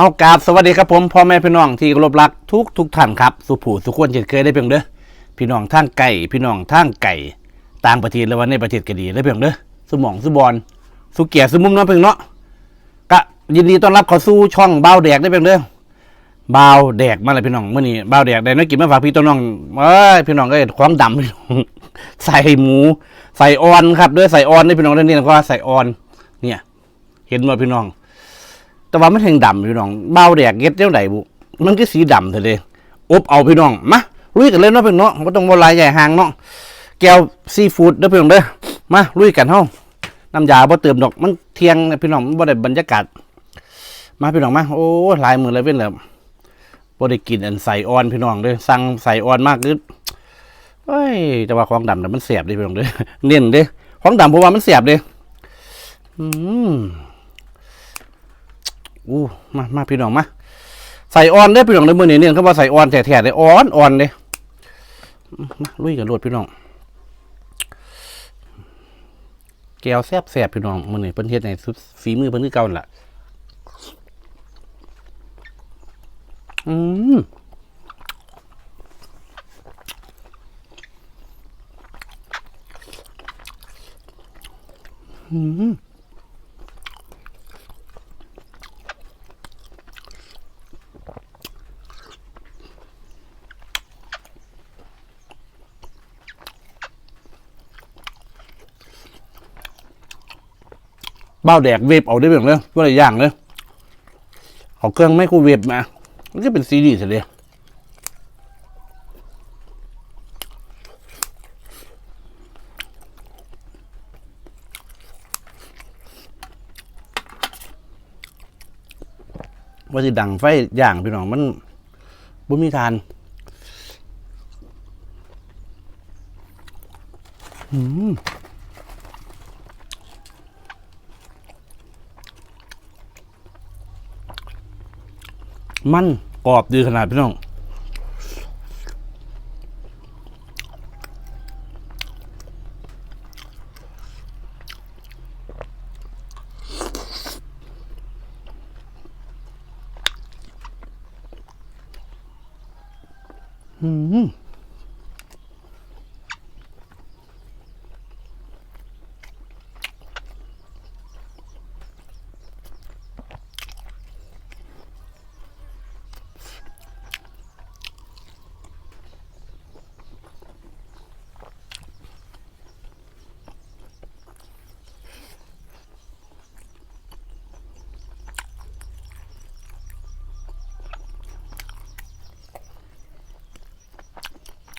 เอากราบสวัสดีครับผมพ่อแม่พี่น้องที่เคารพรักทุกทุกท่านครับ สุผู้สุขคนเช่นเคยได้เพียงเด้อพี่น้องทางไก่พี่น้องทางไก่ต่างประเทศและวันในประเทศก็ดีได้เพียงเด้อสมองสุบอลสุเกียรติสมุมน้องเพียงเนาะก็ยินดีต้อนรับเข้าสู่ช่องเบ้าแดกได้เพียงเด้อบ้าวแดกมาเลยพี่น้องเมื่อนี้บ้าวแดกได้น้อยกินมาฝากพี่ต้นน้องเอ้ยพี่น้องก็ของดำพี่น้องใส่หมูใส่ออนครับด้อใส่ออนนี่พี่น้องเด้นี่ก็ใส่ออน เนี่ย เห็นว่าพี่น้อง แต่ว่ามันแห่งดำพี่น้องเบาแดกเก็ดเจ้าไหนบุมันก็สีดำเถอะเลยอบเอาพี่น้องมาลุยกันเลยเนาะพี่น้องก็ต้องบนลายใหญ่หางเนาะแก้วซีฟู้ดเด้อพี่น้องเด้อมาลุยกันเฮาน้ำยาบ่เติมดอกมันเที่ยงพี่น้องมันบ่ได้บรรยากาศ มาพี่น้องมาโอ้หลายมือเลยเว้นเลยบ่ได้กินอันใส่ออนพี่น้องเด้อสั่งใส่ออนมากคือเอ้ยแต่ว่าของดำน่ะมันเสียบด้พี่น้องเด้อเน้นเด้อของดำเพราะว่ามันเสียบเด้อืม อู้มามาพี่น้องมาใส่ออนได้พี่น้องในมือนี่เนี่ยเขาบอกใส่ออนแท้ๆเลยอ่อนอ่อนเลยมาลุยกับรวดพี่น้องแก้วแซ่บแซบพี่น้องมือนี่เพิ่นเฮ็ดในสุดฝีมือเพิ่นคือเก่าล่ะอืมอืม เบ้าแดกเวฟเอาได้เบี่ยงเลยก็เลยย่างเลยเอาเครื่องไมโครเวฟมามันก็เป็นซีดีเสียเลยว่าสิดังไฟอย่างพี่น้องมันบ่มีทานอืม มันกรอบดีขนาดพี่น้องอืม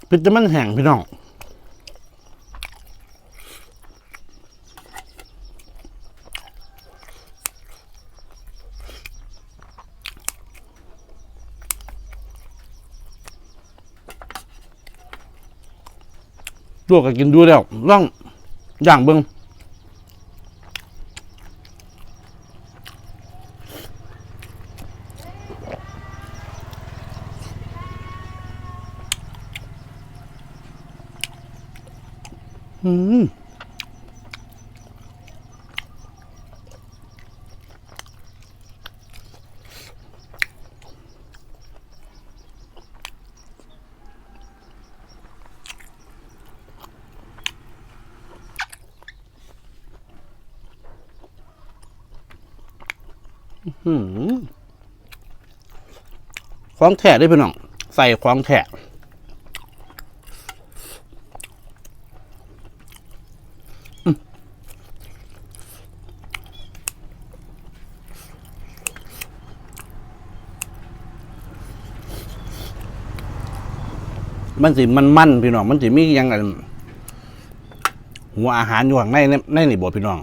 พิษจะมันแห้งพี่น้องลวกก็กินดูแล้วล่องอย่างเบิง อืมอืมของแท้ได้พี่น้อง ใส่ของแท้ มันสิมันมันพี่น้อง มันสิมียังไงหัวอาหารอยู่ข้างในในในนี่บ่พี่น้อง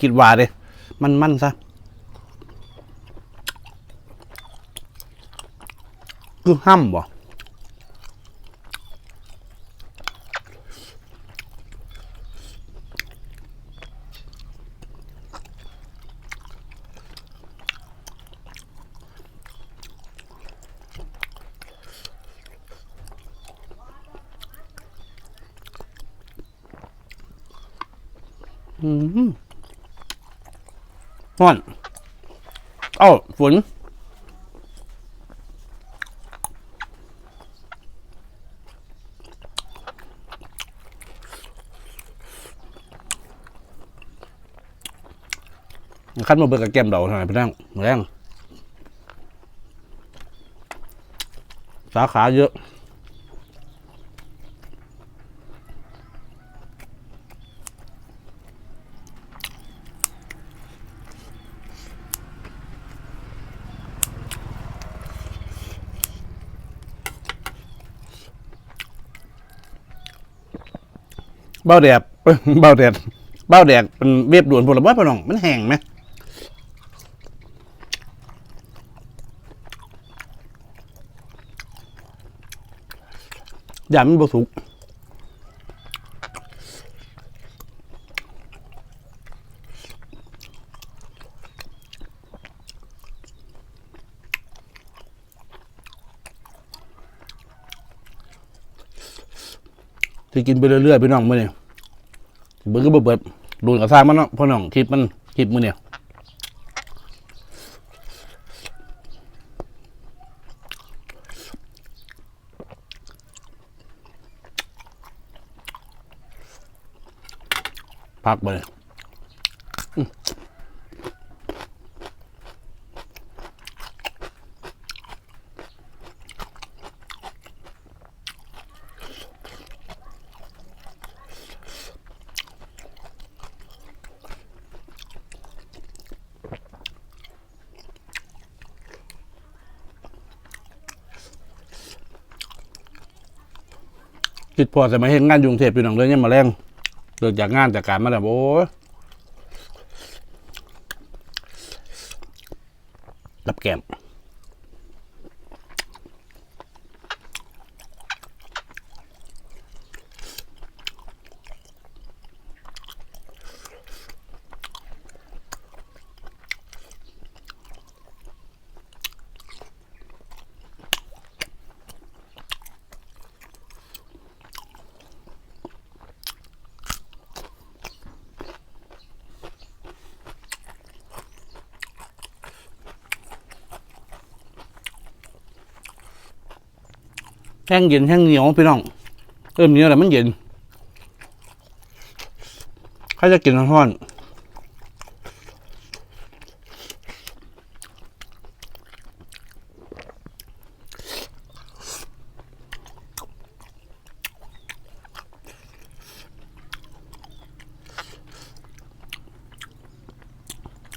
คิดว่าเด้มันมันซะคือห้ำบ่ ฮอนเอ้าฝนขั้นมาเบิกกระแกมเดาหน่อยพี่น้องแรงสาขาเยอะ เบ้าแดดเบ้าแดดเบ้าแดดเป็นเวียบด่วนผลไม้ปะน้อง มันแห้งไหมอย่ามันบ่สุก ที่กินไปเรื่อยๆพี่น้องมื่อนี้เบิดก็บ่เบิดโดนกระซ่ามันเนาะพ่อน้องคลิปมันคลิปมือเนี่ยพักไป คิดพอจะมาเห็นงานยุงเทพอยู่หนังเลยเนี่ยมาแรงเลิกจากงานจากการมาแล้วโอ้ยรับแก้ม แห้งเย็นแห้งเหนียวพี่น้องเริ่มเหนียวแต่มันเย็นใครจะกินร้อน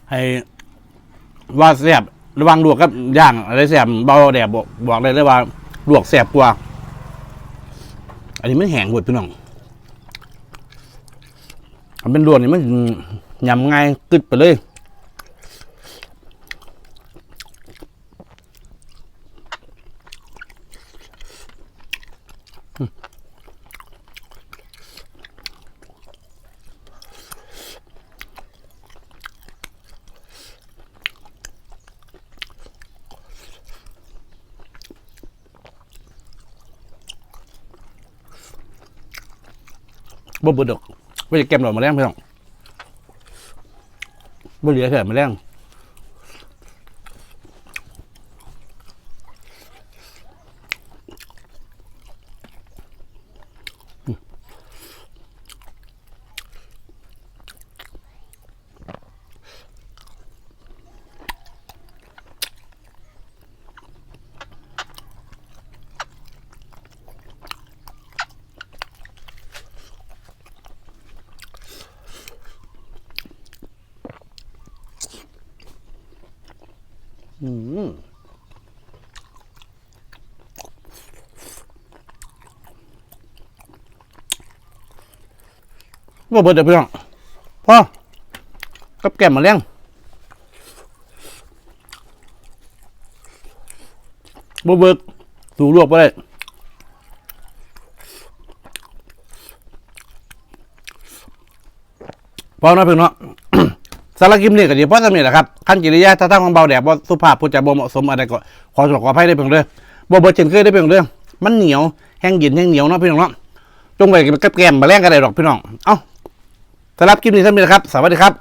ให้ว่าแสบระวังลวกกับย่างอะไรแสบเบาแดดบอกบอกเลยเลยว่า ลวกแสบกว่า อันนี้มันแห้งหมดพี่น้องมันเป็นลวกนี่มันยำง่ายกึดไปเลย บ่เบิดดอกไม่จะเก็บดอกมาแรงพี่น้องบ่เหลือแค่มาแรง อืมบ่เบิดเด้อพี่น้องพ่อกับแก้มมาแรงบ่เบิดสู่รวบบ่ได้พอนะเพิ่อนเนาะ สารกิมนี่ก็ดีเพราะสำเร็จแหละครับขั้นกิริยาท่าทางของเบาแดดบ่สุภาพพูดจาบ่เหมาะสมอะไรก็ขอขออภัยได้เพียงเด้อบ่บ่เจนเคยได้เพียงเด้อมันเหนียวแห้งเย็นแห้งเหนียวเนาะพี่น้องเนาะจงไปกับแกมมาแรงกันได้ดอกพี่น้องเอ้าสำหรับคลิปนี้สำเร็จครับ สวัสดีครับ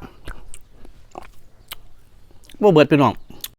บ่เบิดพี่น้อง